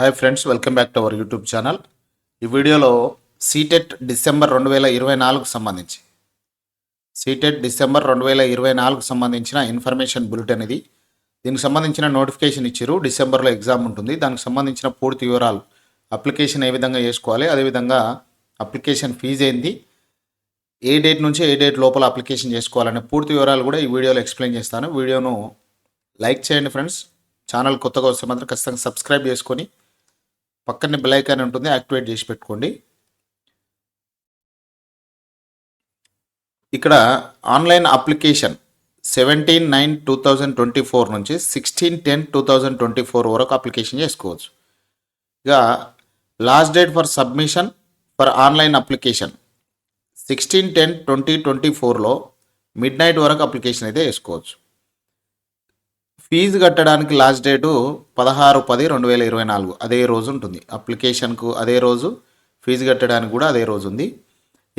Hi friends welcome back to our YouTube channel ఈ వీడియోలో CTET December రెండు వేల ఇరవై నాలుగు సంబంధించి. సీటెట్ డిసెంబర్ రెండు వేల ఇరవై నాలుగు సంబంధించిన ఇన్ఫర్మేషన్ బులెటిన్ ఇది. దీనికి సంబంధించిన నోటిఫికేషన్ ఇచ్చారు. డిసెంబర్లో ఎగ్జామ్ ఉంటుంది. దానికి సంబంధించిన పూర్తి వివరాలు అప్లికేషన్ ఏ విధంగా చేసుకోవాలి అదేవిధంగా అప్లికేషన్ ఫీజు ఏంది ఏ డేట్ నుంచి ఏ డేట్ లోపల అప్లికేషన్ చేసుకోవాలనే పూర్తి వివరాలు కూడా ఈ వీడియోలో ఎక్స్ప్లెయిన్ చేస్తాను. వీడియోను లైక్ చేయండి ఫ్రెండ్స్ ఛానల్ కొత్తగా వస్తే మాత్రం ఖచ్చితంగా సబ్స్క్రైబ్ చేసుకొని పక్కనే బెల్ ఐకాన్ ఉంటుంది యాక్టివేట్ చేసి పెట్టుకోండి. ఇక్కడ online application seventeen nine two thousand twenty four నుంచి sixteen ten two thousand twenty four వరకు అప్లికేషన్ చేసుకోవచ్చు. ఇక last date for submission for online application sixteen ten twenty twenty ఫోర్లో మిడ్ నైట్ వరకు అప్లికేషన్ అయితే వేసుకోవచ్చు ఫీజు కట్టడానికి లాస్ట్ డేటు పదహారు పది రెండు వేల ఇరవై నాలుగు అదే రోజు ఉంటుంది. అప్లికేషన్కు అదే రోజు ఫీజు కట్టడానికి కూడా అదే రోజు ఉంది.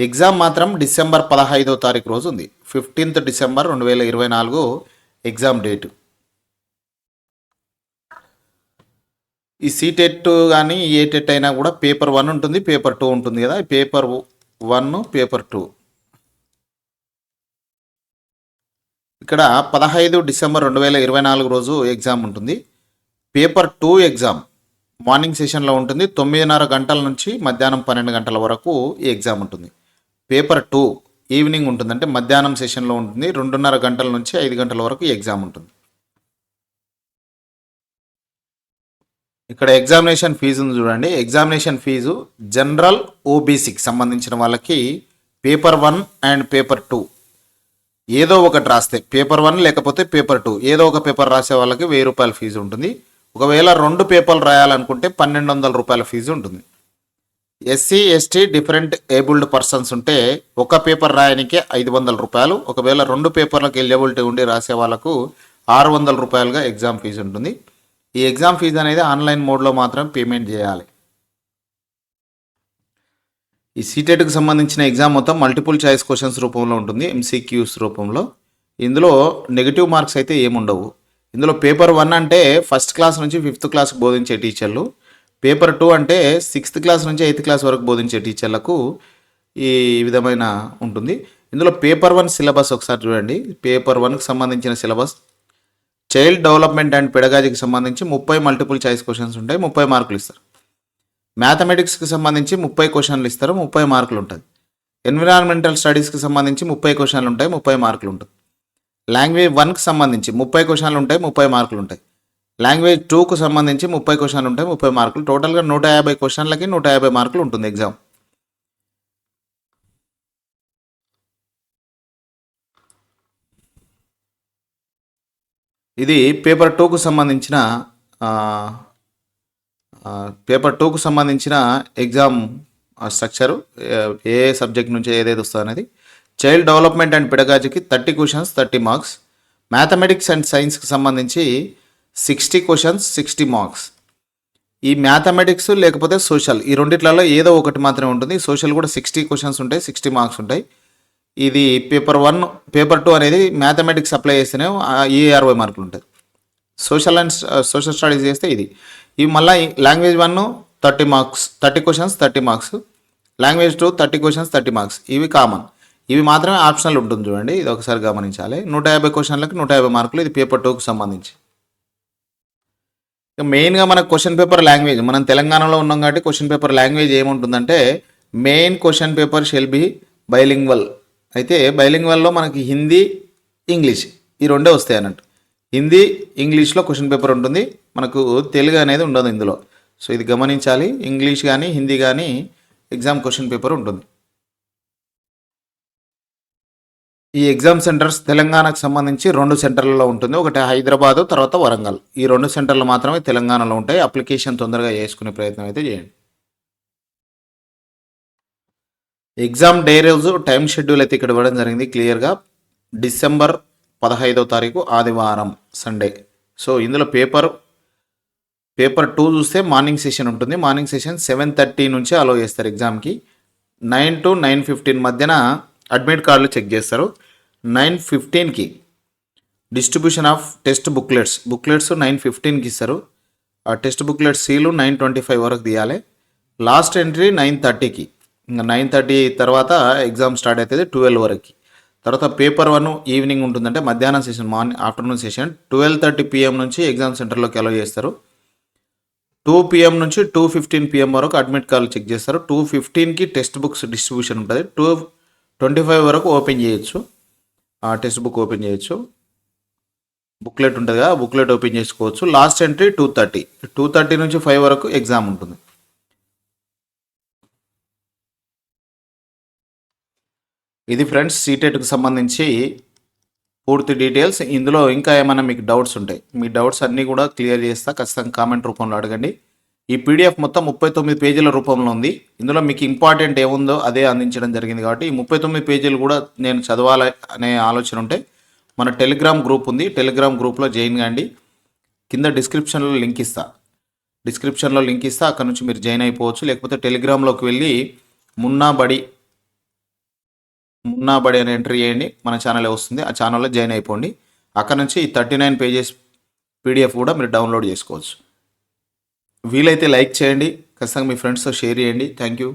ఎగ్జామ్ మాత్రం డిసెంబర్ పదహైదో తారీఖు రోజు ఉంది. ఫిఫ్టీన్త్ డిసెంబర్ రెండు వేల ఇరవై నాలుగు ఎగ్జామ్ డేటు. ఈ సీటెట్ కానీ ఏ టెట్ అయినా కూడా పేపర్ వన్ ఉంటుంది పేపర్ టూ ఉంటుంది కదా. Paper one paper two. ఇక్కడ పదహైదు డిసెంబర్ రెండు వేల ఇరవై నాలుగు రోజు ఎగ్జామ్ ఉంటుంది. పేపర్ టూ ఎగ్జామ్ మార్నింగ్ సెషన్లో ఉంటుంది. తొమ్మిదిన్నర గంటల నుంచి మధ్యాహ్నం పన్నెండు గంటల వరకు ఈ ఎగ్జామ్ ఉంటుంది. పేపర్ టూ ఈవినింగ్ ఉంటుంది అంటే మధ్యాహ్నం సెషన్లో ఉంటుంది. రెండున్నర గంటల నుంచి ఐదు గంటల వరకు ఈ ఎగ్జామ్ ఉంటుంది. ఇక్కడ ఎగ్జామినేషన్ ఫీజు ఉంది చూడండి. ఎగ్జామినేషన్ ఫీజు జనరల్ ఓబీసీకి సంబంధించిన వాళ్ళకి paper one and paper two. ఏదో ఒకటి రాస్తే పేపర్ వన్ లేకపోతే పేపర్ టూ. ఏదో ఒక పేపర్ రాసే వాళ్ళకి వెయ్యి రూపాయల ఫీజు ఉంటుంది. ఒకవేళ రెండు పేపర్లు రాయాలనుకుంటే పన్నెండు వందల రూపాయల ఫీజు ఉంటుంది. SC ST different abled persons ఉంటే ఒక పేపర్ రాయనికే ఐదు వందల రూపాయలు. ఒకవేళ రెండు పేపర్లకు ఎలిజిబిలిటీ ఉండి రాసే వాళ్ళకు ఆరు వందల రూపాయలుగా ఎగ్జామ్ ఫీజు ఉంటుంది. ఈ ఎగ్జామ్ ఫీజు అనేది ఆన్లైన్ మోడ్లో మాత్రం పేమెంట్ చేయాలి. ఈ సీటెట్కి సంబంధించిన ఎగ్జామ్ మొత్తం మల్టిపుల్ చాయిస్ క్వశ్చన్స్ రూపంలో ఉంటుంది ఎంసీక్యూస్ రూపంలో. ఇందులో నెగిటివ్ మార్క్స్ అయితే ఏముండవు. ఇందులో పేపర్ వన్ అంటే ఫస్ట్ క్లాస్ నుంచి ఫిఫ్త్ క్లాస్ బోధించే టీచర్లు. పేపర్ టూ అంటే సిక్స్త్ క్లాస్ నుంచి ఎయిత్ క్లాస్ వరకు బోధించే టీచర్లకు ఈ విధమైన ఉంటుంది. ఇందులో పేపర్ వన్ సిలబస్ ఒకసారి చూడండి. పేపర్ వన్కి సంబంధించిన సిలబస్. చైల్డ్ డెవలప్మెంట్ అండ్ పెడగాజీకి సంబంధించి ముప్పై మల్టిపుల్ చాయిస్ క్వశ్చన్స్ ఉంటాయి. ముప్పై మార్కులు ఇస్తారు. మ్యాథమెటిక్స్కి సంబంధించి ముప్పై క్వశ్చన్లు ఇస్తారు. ముప్పై మార్కులు ఉంటుంది. ఎన్విరాన్మెంటల్ స్టడీస్కి సంబంధించి ముప్పై క్వశ్చన్లు ఉంటాయి. ముప్పై మార్కులు ఉంటుంది. లాంగ్వేజ్ వన్కి సంబంధించి ముప్పై క్వశ్చన్లు ఉంటాయి ముప్పై మార్కులు ఉంటాయి. లాంగ్వేజ్ టూకు సంబంధించి ముప్పై క్వశ్చన్లు ఉంటాయి ముప్పై మార్కులు. టోటల్గా నూట యాభై క్వశ్చన్లకి నూట యాభై మార్కులు ఉంటుంది ఎగ్జామ్. ఇది పేపర్ టూకు సంబంధించిన పేపర్ టూకు సంబంధించిన ఎగ్జామ్ స్ట్రక్చరు ఏ సబ్జెక్ట్ నుంచి ఏదేది వస్తుంది అనేది child development and పెడగాజీకి thirty questions thirty marks. Mathematics and సైన్స్కి సంబంధించి సిక్స్టీ క్వశ్చన్స్ సిక్స్టీ మార్క్స్. ఈ మ్యాథమెటిక్స్ లేకపోతే సోషల్ ఈ రెండిట్లలో ఏదో ఒకటి మాత్రమే ఉంటుంది. సోషల్ కూడా సిక్స్టీ క్వశ్చన్స్ ఉంటాయి సిక్స్టీ మార్క్స్ ఉంటాయి. ఇది పేపర్ వన్ పేపర్ టూ అనేది మ్యాథమెటిక్స్ అప్లై చేస్తేనే ఏ అరవై మార్కులు ఉంటుంది సోషల్ అండ్ సోషల్ స్టడీస్ చేస్తే ఇది. ఇవి మళ్ళీ language one thirty marks thirty questions thirty marks. Language two thirty questions thirty marks. ఇవి కామన్. ఇవి మాత్రమే ఆప్షనల్ ఉంటుంది చూడండి. ఇది ఒకసారి గమనించాలి. నూట యాభై క్వశ్చన్లకు నూట యాభై మార్కులు ఇది పేపర్ టూకు సంబంధించి. ఇక మెయిన్గా మన క్వశ్చన్ పేపర్ లాంగ్వేజ్ మనం తెలంగాణలో ఉన్నాం కాబట్టి క్వశ్చన్ పేపర్ లాంగ్వేజ్ ఏముంటుందంటే main question paper shall be bilingual. అయితే బైలింగ్వల్లో మనకి హిందీ ఇంగ్లీష్ ఈ రెండే వస్తాయి అన్నట్టు. హిందీ ఇంగ్లీష్లో క్వశ్చన్ పేపర్ ఉంటుంది. మనకు తెలుగు అనేది ఉండదు ఇందులో. సో ఇది గమనించాలి. ఇంగ్లీష్ కానీ హిందీ కానీ ఎగ్జామ్ క్వశ్చన్ పేపర్ ఉంటుంది. ఈ ఎగ్జామ్ సెంటర్స్ తెలంగాణకు సంబంధించి రెండు సెంటర్లలో ఉంటుంది. ఒకటి హైదరాబాదు తర్వాత వరంగల్. ఈ రెండు సెంటర్లు మాత్రమే తెలంగాణలో ఉంటాయి. అప్లికేషన్ తొందరగా చేసుకునే ప్రయత్నం అయితే చేయండి. ఎగ్జామ్ డే రోజు టైం షెడ్యూల్ అయితే ఇక్కడ ఇవ్వడం జరిగింది. క్లియర్గా డిసెంబర్ పదహైదో తారీఖు ఆదివారం సండే. సో ఇందులో పేపర్ పేపర్ టూ చూస్తే మార్నింగ్ సెషన్ ఉంటుంది. మార్నింగ్ సెషన్ సెవెన్ థర్టీ నుంచి అలో చేస్తారు ఎగ్జామ్కి. నైన్ టు నైన్ ఫిఫ్టీన్ మధ్యన అడ్మిట్ కార్డులు చెక్ చేస్తారు. Nine ఫిఫ్టీన్కి distribution of test booklets. Booklets nine ఫిఫ్టీన్కి ఇస్తారు. ఆ test booklet seal nine twenty five వరకు తీయాలి. లాస్ట్ ఎంట్రీ నైన్ థర్టీకి. ఇంకా నైన్ థర్టీ తర్వాత ఎగ్జామ్ స్టార్ట్ అవుతుంది ట్వెల్వ్ వరకు. తర్వాత పేపర్ వన్ ఈవినింగ్ ఉంటుందంటే మధ్యాహ్నం session morning afternoon session twelve thirty PM నుంచి ఎగ్జామ్ సెంటర్లోకి అలౌ చేస్తారు. టూ పిఎం నుంచి టూ ఫిఫ్టీన్ పిఎం వరకు అడ్మిట్ కార్డు చెక్ చేస్తారు. టూ ఫిఫ్టీన్కి టెక్స్ట్ బుక్స్ డిస్ట్రిబ్యూషన్ ఉంటుంది. టూ ట్వంటీ ఫైవ్ వరకు ఓపెన్ చేయొచ్చు. టెక్స్ట్ బుక్ ఓపెన్ చేయొచ్చు. బుక్లెట్ ఉంటుంది కదా బుక్లెట్ ఓపెన్ చేసుకోవచ్చు. Last entry two thirty. Two thirty నుంచి ఫైవ్ వరకు ఎగ్జామ్ ఉంటుంది. ఇది ఫ్రెండ్స్ సీటెట్కి సంబంధించి పూర్తి డీటెయిల్స్. ఇందులో ఇంకా ఏమైనా మీకు డౌట్స్ ఉంటాయి మీ డౌట్స్ అన్నీ కూడా క్లియర్ చేస్తా. ఖచ్చితంగా కామెంట్ రూపంలో అడగండి. ఈ పీడిఎఫ్ మొత్తం ముప్పై తొమ్మిది పేజీల రూపంలో ఉంది. ఇందులో మీకు ఇంపార్టెంట్ ఏముందో అదే అందించడం జరిగింది కాబట్టి ఈ ముప్పై తొమ్మిది పేజీలు కూడా నేను చదవాలి అనే ఆలోచన ఉంటే మన టెలిగ్రామ్ గ్రూప్ ఉంది. టెలిగ్రామ్ గ్రూప్లో జాయిన్ కాండి. కింద డిస్క్రిప్షన్లో లింక్ ఇస్తా. డిస్క్రిప్షన్లో లింక్ ఇస్తా. అక్కడ నుంచి మీరు జాయిన్ అయిపోవచ్చు. లేకపోతే టెలిగ్రామ్లోకి వెళ్ళి మున్నాబడి మున్నాబడి అని ఎంట్రీ చేయండి. మన ఛానల్ వస్తుంది. ఆ ఛానల్లో జాయిన్ అయిపోండి. అక్కడ నుంచి ఈ థర్టీ నైన్ పేజెస్ పీడిఎఫ్ కూడా మీరు డౌన్లోడ్ చేసుకోవచ్చు. వీలైతే లైక్ చేయండి. ఖచ్చితంగా మీ ఫ్రెండ్స్తో షేర్ చేయండి. Thank you.